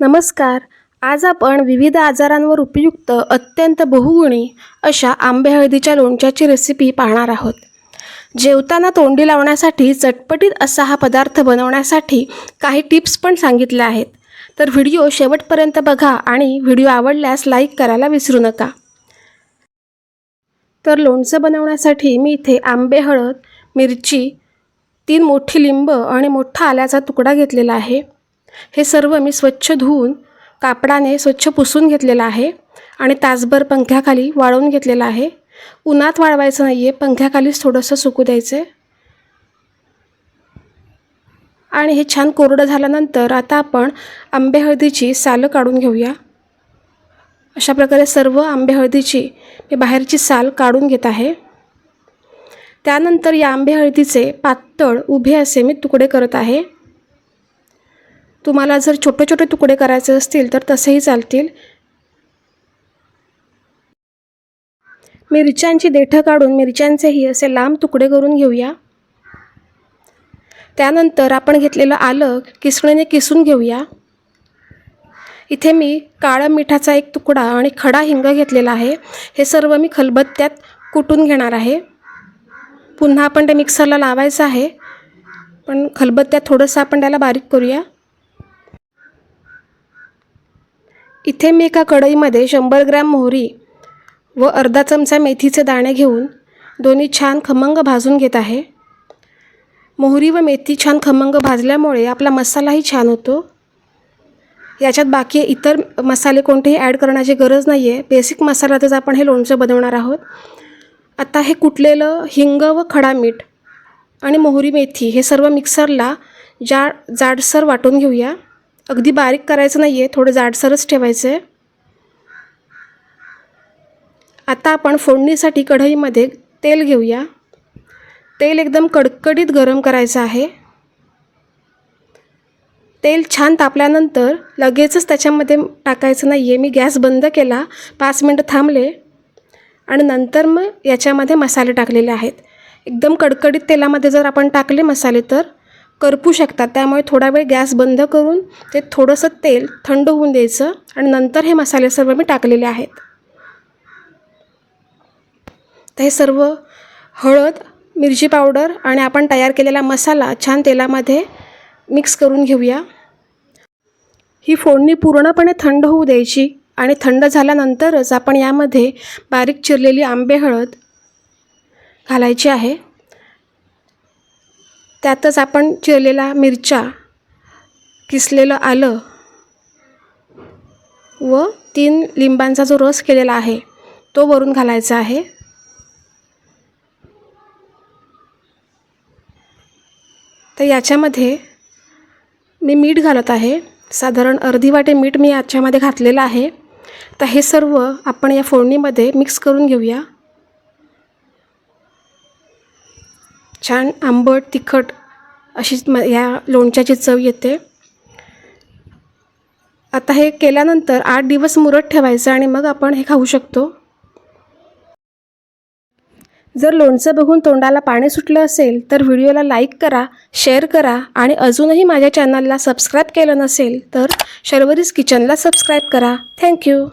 नमस्कार. आज आपण विविध आजारांवर उपयुक्त अत्यंत बहुगुणी अशा आंबे हळदीच्या लोणच्याची रेसिपी पाहणार आहोत. जेवताना तोंडी लावण्यासाठी चटपटीत असा हा पदार्थ बनवण्यासाठी काही टिप्स पण सांगितल्या आहेत. तर व्हिडिओ शेवटपर्यंत बघा आणि व्हिडिओ आवडल्यास लाईक करायला विसरू नका. तर लोणचं बनवण्यासाठी मी इथे आंबे हळद मिरची तीन मोठी लिंब आणि मोठा आल्याचा तुकडा घेतलेला आहे. हे सर्व मी स्वच्छ धुवून कापडाने स्वच्छ पुसून घेतलेलं आहे आणि तासभर पंख्याखाली वाळवून घेतलेलं आहे. उन्हात वाळवायचं नाही आहे पंख्याखालीच थोडंसं सुकू द्यायचं आणि हे छान कोरडं झाल्यानंतर आता आपण आंबे हळदीची सालं काढून घेऊया. अशा प्रकारे सर्व आंबे हळदीची मी बाहेरची साल काढून घेत आहे. त्यानंतर या आंबे हळदीचे पातळ उभे असे मी तुकडे करत आहे. तुम्हाला जर छोटे छोटे तुकडे करायचे असतील तर तसेही चालतील. मिरच्यांची देठं काढून मिरच्यांचेही असे लांब तुकडे करून घेऊया. त्यानंतर आपण घेतलेलं आलं किसणीने किसून घेऊया. इथे मी काळं मिठाचा एक तुकडा आणि खडा हिंग घेतलेला आहे. हे सर्व मी खलबत्त्यात कुटून घेणार आहे. पुन्हा आपण ते मिक्सरला लावायचं आहे. पण खलबत्त्यात थोडंसं आपण त्याला बारीक करूया. इथे मी एका कढईमध्ये शंभर ग्रॅम मोहरी व अर्धा चमचा मेथीचे दाणे घेऊन दोन्ही छान खमंग भाजून घेत आहे. मोहरी व मेथी छान खमंग भाजल्यामुळे आपला मसालाही छान होतो. याच्यात बाकी इतर मसाले कोणतेही ॲड करण्याची गरज नाही आहे बेसिक मसाल्यातच आपण हे लोणचं बनवणार आहोत. आता हे कुटलेलं हिंग व खडा मीठ आणि मोहरी मेथी हे सर्व मिक्सरला जा जाडसर वाटून घेऊया. अगदी बारीक करायचं नाही आहे थोडं जाडसरच ठेवायचं आहे आता आपण फोडणीसाठी कढईमध्ये तेल घेऊया. तेल एकदम कडकडीत गरम करायचं आहे. तेल छान तापल्यानंतर लगेचच त्याच्यामध्ये टाकायचं नाही आहे मी गॅस बंद केला पाच मिनटं थांबले आणि नंतर मग याच्यामध्ये मसाले टाकलेले आहेत. एकदम कडकडीत तेलामध्ये जर आपण टाकले मसाले तर करपू शकतात. त्यामुळे थोडा वेळ गॅस बंद करून ते थोडंसं तेल थंड होऊन द्यायचं आणि नंतर हे मसाले सर्व मी टाकलेले आहेत. तर हे सर्व हळद मिरची पावडर आणि आपण तयार केलेला मसाला छान तेलामध्ये मिक्स करून घेऊया. ही फोडणी पूर्णपणे थंड होऊ द्यायची आणि थंड झाल्यानंतरच आपण यामध्ये बारीक चिरलेली आंबे हळद घालायची आहे. त्यातच आपण चिरलेला मिरच्या किसलेलं आलं व तीन लिंबांचा जो रस केलेला आहे तो वरून घालायचा आहे. तर याच्यामध्ये मी मीठ घालत आहे. साधारण अर्धी वाटे मीठ मी याच्यामध्ये घातलेलं आहे. तर हे सर्व आपण या फोडणीमध्ये मिक्स करून घेऊया. छान आंबट तिखट अशीच म या लोणच्याची चव येते. आता हे केल्यानंतर आठ दिवस मुरत ठेवायचं आणि मग आपण हे खाऊ शकतो. जर लोणचं बघून तोंडाला पाणी सुटलं असेल तर व्हिडिओला लाईक करा शेअर करा आणि अजूनही माझ्या चॅनलला सबस्क्राईब केलं नसेल तर शर्वरीज किचनला सबस्क्राईब करा. थँक्यू.